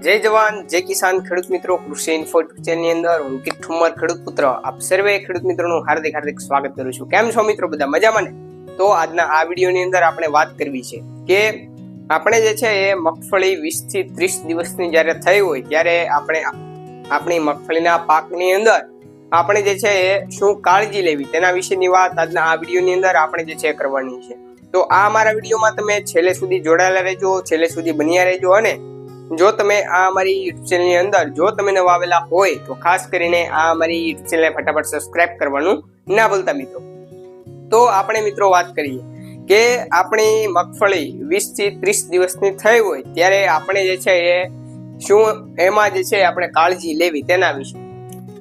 જય જવાન, જય કિસાન ખેડૂત મિત્રો, કૃષિ ઇન્ફો ચેનલની અંદર હું કિટ ઠુમર, ખેડૂત પુત્ર, આપ સર્વે ખેડૂત મિત્રોનું હાર્દિક હાર્દિક સ્વાગત કરું છું. કેમ છો મિત્રો બધા? મજામાં ને? તો આજના આ વિડીયોની અંદર આપણે વાત કરવી છે કે આપણે જે છે એ મગફળી વીસથી ત્રીસ દિવસની જ્યારે થઈ હોય ત્યારે આપણે આપણી મગફળીના પાકની અંદર આપણે જે છે એ શું કાળજી લેવી? તેના વિશેની વાત આજના આ વિડીયોની અંદર આપણે જે છે કરવાની છે. તો આ મારા વિડીયોમાં તમે છેલ્લે સુધી જોડાયેલા રહેજો, છેલ્લે સુધી બન્યા રહેજો અને જો તમે આ અમારી યુટ્યુબ ચેનલની અંદર જો તમે નવા આવેલા હોય તો ખાસ કરીને આ અમારી યુટ્યુબ ચેનલને ફટાફટ સબસ્ક્રાઇબ કરવાનું ના ભૂલતા મિત્રો. તો આપણે મિત્રો વાત કરીએ કે આપણી મગફળી વીસથી ત્રીસ દિવસની થઈ હોય ત્યારે આપણે જે છે એ શું એમાં જે છે આપણે કાળજી લેવી તેના વિશે.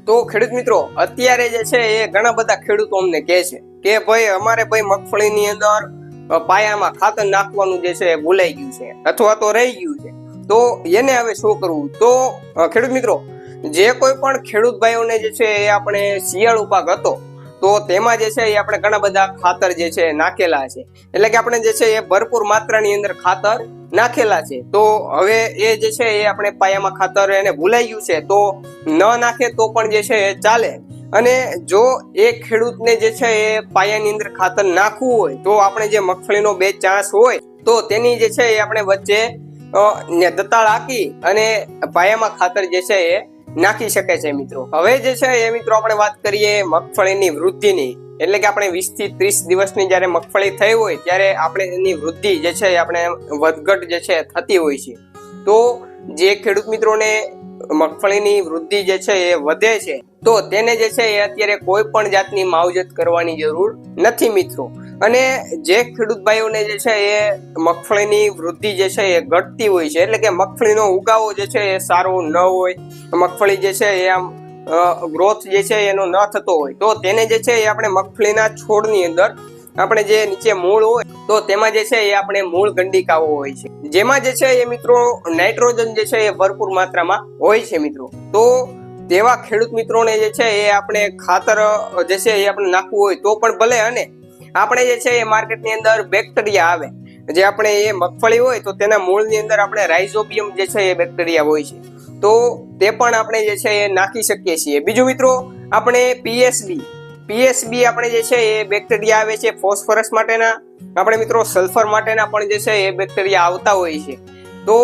તો ખેડૂત મિત્રો, અત્યારે જે છે એ ઘણા બધા ખેડૂતો અમને કહે છે કે ભાઈ અમારે ભાઈ મગફળીની અંદર પાયામાં ખાતર નાખવાનું જે છે એ ભૂલાઈ ગયું છે અથવા તો રહી ગયું છે. તો એને હવે શું કરવું? તો ખેડૂત મિત્રો, જે કોઈ પણ ખેડૂત ભાઈઓને જે છે એ આપણે શિયાળુ પાક હતો, તો તેમાં જે છે એ આપણે ઘણા બધા ખાતર જે છે નાખેલા છે. એટલે કે આપણે જે છે એ ભરપૂર માત્રાની અંદર ખાતર નાખેલા છે. તો હવે એ જે છે એ આપણે પાયામાં ખાતર એને ભૂલાઈ ગયું છે, તો ન નાખે તો પણ જે છે એ ચાલે. અને જો એ ખેડૂતને જે છે એ પાયાની અંદર ખાતર નાખવું હોય, તો આપણે જે મગફળીનો બે ચાંસ હોય, તો તેની જે છે એ આપણે વચ્ચે ને દતાળ હાકી અને પાયામાં ખાતર જે છે એ નાખી શકે છે મિત્રો. હવે જે છે એ મિત્રો આપણે વાત કરીએ મગફળીની વૃદ્ધિની. એટલે કે આપણે વીસથી ત્રીસ દિવસની જ્યારે મગફળી થઈ હોય ત્યારે આપણે એની વૃદ્ધિ જે છે આપણે વધઘટ જે છે થતી હોય છે. તો જે ખેડૂત મિત્રોને મગફળીની વૃદ્ધિ જે છે એ વધે છે, તો તેને જે છે એ અત્યારે કોઈ પણ જાતની માવજત કરવાની જરૂર નથી મિત્રો. અને જે ખેડૂત ભાઈઓને જે છે એ મગફળીની વૃદ્ધિ જે છે એ ઘટતી હોય છે એટલે કે મગફળીનો ઉગાવો જે છે એ સારો ન હોય મગફળી જે છે એ આમ ગ્રોથ જે છે એનો ન થતો હોય તો તેને જે છે એ આપણે મગફળીના છોડની અંદર આપણે જે નીચે મૂળ હોય તો તેમાં જે છે એ આપણે મૂળ ગંડિકાઓ હોય છે જેમાં જે છે એ મિત્રો નાઇટ્રોજન જે છે એ ભરપૂર માત્રામાં હોય છે મિત્રો તો તેવા ખેડૂત મિત્રોને જે છે એ આપણે ખાતર જે છે એ આપણે નાખવું હોય તો પણ ભલે અને આપણે જે છે એ માર્કેટની અંદર બેક્ટેરિયા આવે. જે આપણે એ મગફળી હોય તો તેના મૂળની અંદર આપણે રાઇઝોબિયમ જે છે એ બેક્ટેરિયા હોય છે. તો તે પણ આપણે જે છે એ નાખી શકીએ છીએ. બીજું મિત્રો, આપણે પીએસબી. પીએસબી આપણે જે છે એ બેક્ટેરિયા આવે છે ફોસ્ફરસ માટેના. આપણે મિત્રો સલ્ફર માટેના પણ જે છે એ બેક્ટેરિયા આવતા હોય છે. તો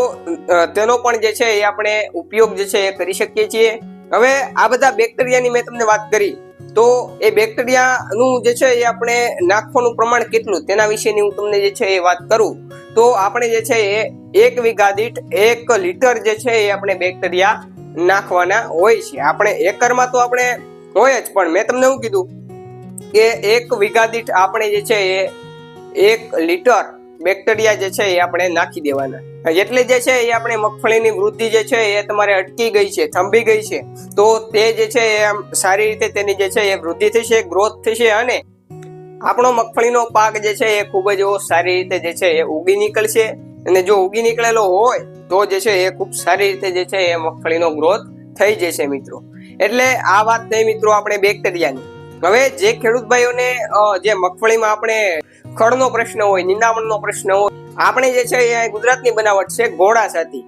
તેનો પણ જે છે એ આપણે ઉપયોગ જે છે એ કરી શકીએ છીએ. હવે આ બધા બેક્ટેરિયાની મેં તમને વાત કરી. તો એ બેક્ટેરિયાનું જે છે એ આપણે નાખવાનું પ્રમાણ કેટલું? તેના વિશેની હું તમને જે છે એ વાત કરું. તો આપણે જે છે એ એક વીઘા દીઠ એક લીટર જે છે એ આપણે બેક્ટેરિયા નાખવાના હોય છે. આપણે એકરમાં તો આપણે હોય જ, પણ મેં તમને શું કીધું? કે એક વીઘા દીઠ આપણે જે છે એ એક લીટર બેક્ટેરિયા જે છે એ આપણે નાખી દેવાના. એટલે જે છે એ આપણે મગફળીની વૃદ્ધિ જે છે એ તમારે અટકી ગઈ છે, થંભી ગઈ છે. તો તે જે છે એ સારી રીતે તેની જે છે એ વૃદ્ધિ થશે ગ્રોથ થશે અને આપણો મગફળીનો પાક જે છે એ ખૂબ જ સારી રીતે જે છે એ ઉગી નીકળશે. અને જો ઉગી નીકળેલો હોય, તો જે છે એ ખૂબ સારી રીતે જે છે એ મગફળીનો ગ્રોથ થઈ જશે મિત્રો. એટલે આ વાત થઈ મિત્રો આપણે બેક્ટેરિયાની. હવે જે ખેડૂત ભાઈઓને જે મગફળીમાં આપણે ખડનો પ્રશ્ન હોય, નિંદામણનો પ્રશ્ન હોય. આપણે જે છે એ ગુજરાતની બનાવટ છે ઘોડા સાથી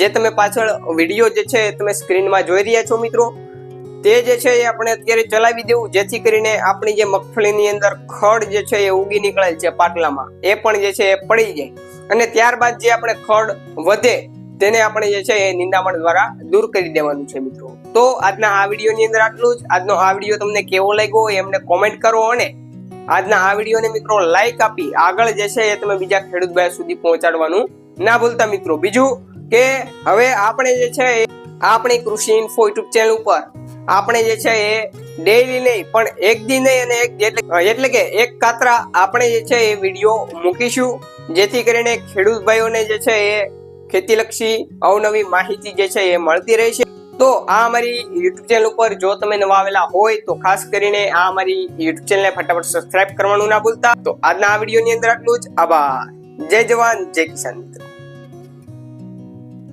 જે તમે પાછળ વીડિયો જે છે તમે સ્ક્રીનમાં જોઈ રહ્યા છો મિત્રો, તે જે છે એ આપણે અત્યારે ચલાવી દેવું, જેથી કરીને આપણી જે મગફળીની અંદર ખડ જે છે એ ઉગી નીકળેલ છે પાટલામાં. એ પણ જે છે એ પડી જાય. અને ત્યારબાદ જે આપણે ખડ વધે, તેને આપણે જે છે એ નિંદામણ દ્વારા દૂર કરી દેવાનું છે મિત્રો. તો આજના આ વિડીયોની અંદર આટલું જ. આજનો આ વીડિયો તમને કેવો લાગ્યો એમને કોમેન્ટ કરો અને આજના આ વિડીયોને મિત્રો લાઈક આપી આગળ જે છે એ તમે બીજા ખેડૂત ભાઈ સુધી પહોંચાડવાનું ના ભૂલતા મિત્રો. બીજું કે હવે આપણે જે છે આપણી કૃષિ ઇન્ફો યુટ્યુબ ચેનલ ઉપર આપણે જે છે એ ડેઈલી નહીં, પણ એક દી નહીં અને એક એટલે કે એક કાતરા આપણે જે છે એ વીડિયો મૂકીશું, જેથી કરીને ખેડૂત ભાઈઓને જે છે એ ખેતીલક્ષી અવનવી માહિતી જે છે એ મળતી રહે છે તો આ અમારી યુટ્યુબ ચેનલ ઉપર જો તમે નવા આવેલા હોય તો ખાસ કરીને આ અમારી યુટ્યુબ ચેનલને ફટાફટ સબસ્ક્રાઇબ કરવાનું ના ભૂલતા. તો આજના આ વિડીયોની અંદર આટલું જ. આભાર. જય જવાન, જય કિસાન મિત્રો.